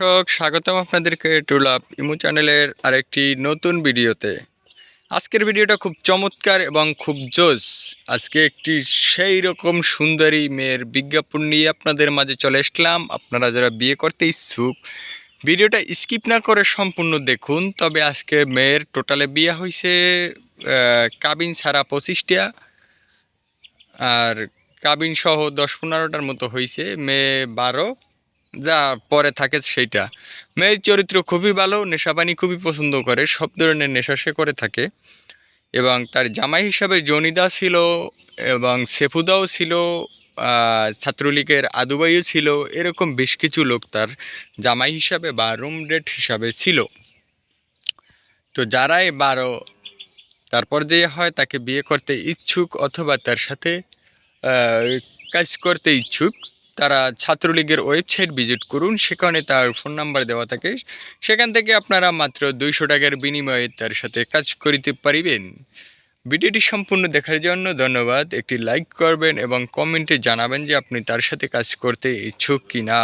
দর্শক, স্বাগতম আপনাদেরকে টুলাপ ইমু চ্যানেলের আরেকটি নতুন ভিডিওতে। আজকের ভিডিওটা খুব চমৎকার এবং খুব জোস। আজকে একটি সেই রকম সুন্দরী মেয়ের বিজ্ঞাপন নিয়ে আপনাদের মাঝে চলে আসলাম। আপনারা যারা বিয়ে করতে ইচ্ছুক, ভিডিওটা স্কিপ না করে সম্পূর্ণ দেখুন। তবে আজকে মেয়ের টোটালে বিয়ে হয়েছে কাবিন ছাড়া পঁচিশটা। আর কাবিন সহ দশ পনেরোটার মতো হয়েছে মেয়ে বারো। যা পরে থাকে সেইটা। মেয়ের চরিত্র খুবই ভালো নেশাপানি খুবই পছন্দ করে, সব ধরনের নেশা সে করে থাকে। এবং তার জামাই হিসাবে জনিদা ছিল এবং সেফুদাও ছিল ছাত্রলীগের আদুবাইও ছিল, এরকম বেশ কিছু লোক তার জামাই হিসাবে বা রুমডেট হিসাবে ছিল। তো যারাই বারো তারপর যে হয় তাকে বিয়ে করতে ইচ্ছুক অথবা তার সাথে কাজ করতে ইচ্ছুক তারা ছাত্রলীগের ওয়েবসাইট ভিজিট করুন, সেখানে তার ফোন নাম্বার দেওয়া থাকে। সেখান থেকে আপনারা মাত্র দুইশো টাকার বিনিময়ে তার সাথে কাজ করিতে পারিবেন। ভিডিওটি সম্পূর্ণ দেখার জন্য ধন্যবাদ। একটি লাইক করবেন এবং কমেন্টে জানাবেন যে আপনি তার সাথে কাজ করতে ইচ্ছুক কি না